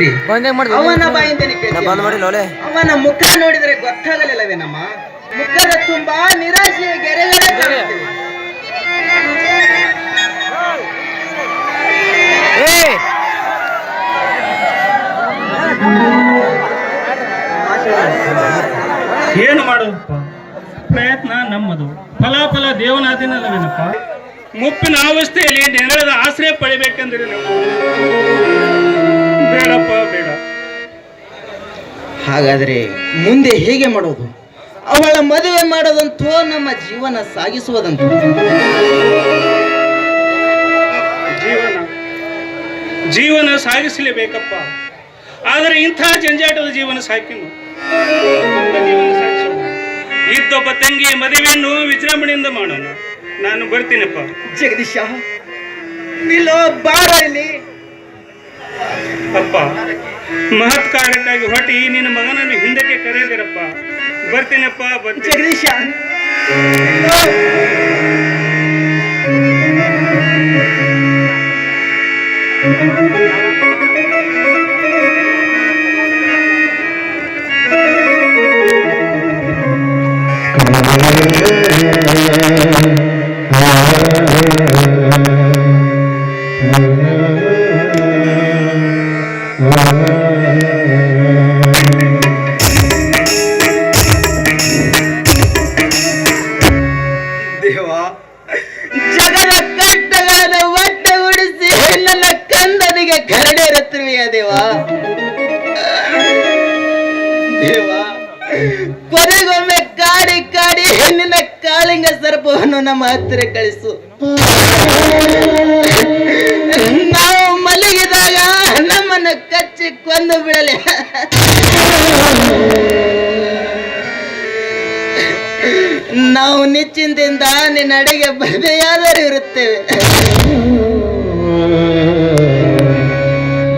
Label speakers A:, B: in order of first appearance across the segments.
A: ಅವನ
B: ಒಲೆ
A: ಅವನ ಮುಖ ನೋಡಿದ್ರೆ ಗೊತ್ತಾಗಲಿಲ್ಲವೇನಮ್ಮ ಮುಖದ ತುಂಬಾ ನಿರಾಶೆಯ ಗೆರೆಗಳೇ ಕಾಣುತ್ತಿವೆ.
C: ಏನು ಮಾಡುವಪ್ಪ? ಪ್ರಯತ್ನ ನಮ್ಮದು. ಫಲಾಫಲ ದೇವನಾದಿನಲ್ಲವೇನಪ್ಪ? ಮುಪ್ಪಿನ ಅವಸ್ಥೆಯಲ್ಲಿ ನೆರಳದ ಆಶ್ರಯ ಪಡಿಬೇಕೆಂದ್ರೆ ನಾವು. ಬೇಡಪ್ಪ ಬೇಡ.
A: ಹಾಗಾದ್ರೆ ಮುಂದೆ ಹೇಗೆ ಮಾಡೋದು? ಅವಳ ಮದುವೆ ಮಾಡೋದಂತೂ ನಮ್ಮ ಜೀವನ ಸಾಗಿಸುವುದಂತ.
C: ಜೀವನ. ಜೀವನ ಸಾಗಿಸಲೇಬೇಕಪ್ಪ. ಆದರೆ ಇಂಥ ಜಂಜಾಟದ ಜೀವನ ಸಾಕಿನು ಇದ್ದೊಬ್ಬ ತಂಗಿಯ ಮದುವೆಯನ್ನು ವಿಜೃಂಭಣೆಯಿಂದ ಮಾಡೋಣ. ನಾನು ಬರ್ತೀನಪ್ಪ.
A: ಜಗದೀಶ ನಿಲ್ಲೋ ಬಾರ ಇಲ್ಲಿ
C: ಅಪ್ಪ ಮಹತ್ ಕಾರ್ಯಕ್ಕಾಗಿ ಹೊಟ್ಟಿ ನಿನ್ನ ಮಗನನ್ನು ಹಿಂದಕ್ಕೆ ಕರೆಯದಿರಪ್ಪ. ಬರ್ತೀನಪ್ಪ ಬರ್ತೀನಿ
A: ಜಗದೀಶ. ಕೊನೆಗೊಮ್ಮೆ ಕಾಡಿ ಕಾಡಿ ಹೆಣ್ಣಿನ ಕಾಳಿಂಗ ಸರ್ಪವನ್ನು ನಮ್ಮ ಹತ್ತಿರ ಕಳಿಸು. ನಾವು ನಮ್ಮನ್ನು ಕಚ್ಚಿ ಕೊಂದು ಬಿಡಲಿ. ನಾವು ನಿಶ್ಚಿಂತೆಯಿಂದ ನಿನ್ನ ಅಡಿಗೆ ಬದೆಯಾದರೂ ಇರುತ್ತೇವೆ?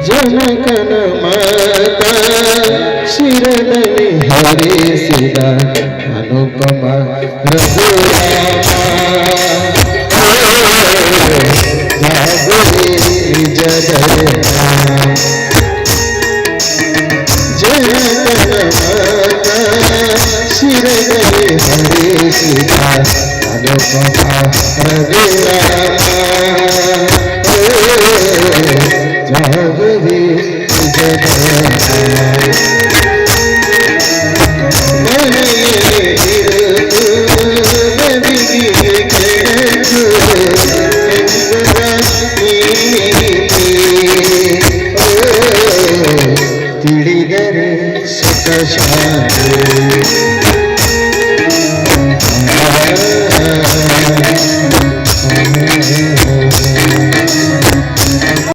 D: ಜನಕನ ಮಾತ ಶಿರದಲ್ಲಿ ಹರಿಸಿದ ಅನುಪಮ ಜನಕನ ಶಿರದಲ್ಲಿ ಹರಿಸಿದ ಅನುಪಮ ಜಾಗವಿ ತಿಳಿದರೆ ಸುಖ ಶಾಂತಿ